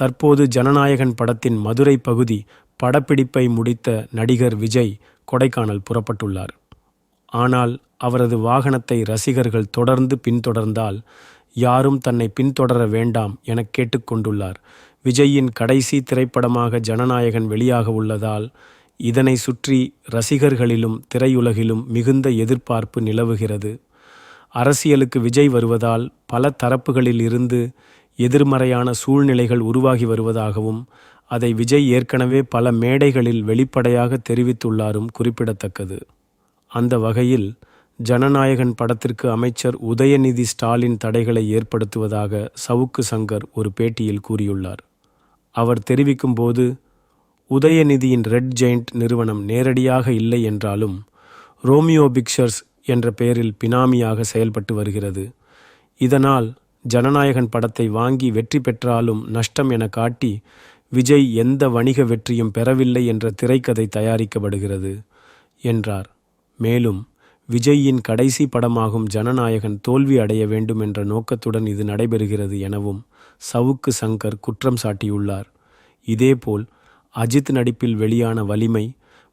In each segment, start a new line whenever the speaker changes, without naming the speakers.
தற்போது ஜனநாயகன் படத்தின் மதுரை பகுதி படப்பிடிப்பை முடித்த நடிகர் விஜய் கொடைக்கானல் புறப்பட்டுள்ளார். ஆனால் அவரது வாகனத்தை ரசிகர்கள் தொடர்ந்து பின்தொடர்ந்தால் யாரும் தன்னை பின்தொடர வேண்டாம் என கேட்டுக்கொண்டுள்ளார். விஜயின் கடைசி திரைப்படமாக ஜனநாயகன் வெளியாக உள்ளதால் இதனை சுற்றி ரசிகர்களிலும் திரையுலகிலும் மிகுந்த எதிர்பார்ப்பு நிலவுகிறது. அரசியலுக்கு விஜய் வருவதால் பல தரப்புகளில் இருந்து எதிர்மறையான சூழ்நிலைகள் உருவாகி வருவதாகவும் அதை விஜய் ஏற்கனவே பல மேடைகளில் வெளிப்படையாக தெரிவித்துள்ளாரும் குறிப்பிடத்தக்கது. அந்த வகையில் ஜனநாயகன் படத்திற்கு அமைச்சர் உதயநிதி ஸ்டாலின் தடைகளை ஏற்படுத்துவதாக சவுக்கு சங்கர் ஒரு பேட்டியில் கூறியுள்ளார். அவர் தெரிவிக்கும்போது உதயநிதியின் ரெட் ஜெயிண்ட் நிறுவனம் நேரடியாக இல்லை என்றாலும் ரோமியோ பிக்சர்ஸ் என்ற பெயரில் பினாமியாக செயல்பட்டு வருகிறது. இதனால் ஜனநாயகன் படத்தை வாங்கி வெற்றி பெற்றாலும் நஷ்டம் என காட்டி விஜய் எந்த வணிக வெற்றியும் பெறவில்லை என்ற திரைக்கதை தயாரிக்கப்படுகிறது என்றார். மேலும் விஜய்யின் கடைசி படமாகும் ஜனநாயகன் தோல்வி அடைய வேண்டும் என்ற நோக்கத்துடன் இது நடைபெறுகிறது எனவும் சவுக்கு சங்கர் குற்றம் சாட்டியுள்ளார். இதேபோல் அஜித் நடிப்பில் வெளியான வலிமை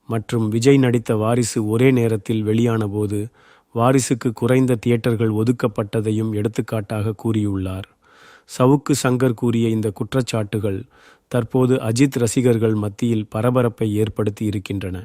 மற்றும் விஜய் நடித்த வாரிசு ஒரே நேரத்தில் வெளியான போது வாரிசுக்கு குறைந்த தியேட்டர்கள் ஒதுக்கப்பட்டதையும் எடுத்துக்காட்டாக கூறியுள்ளார். சவுக்கு சங்கர் கூறிய இந்த குற்றச்சாட்டுகள் தற்போது அஜித் ரசிகர்கள் மத்தியில் பரபரப்பை ஏற்படுத்தி இருக்கின்றன.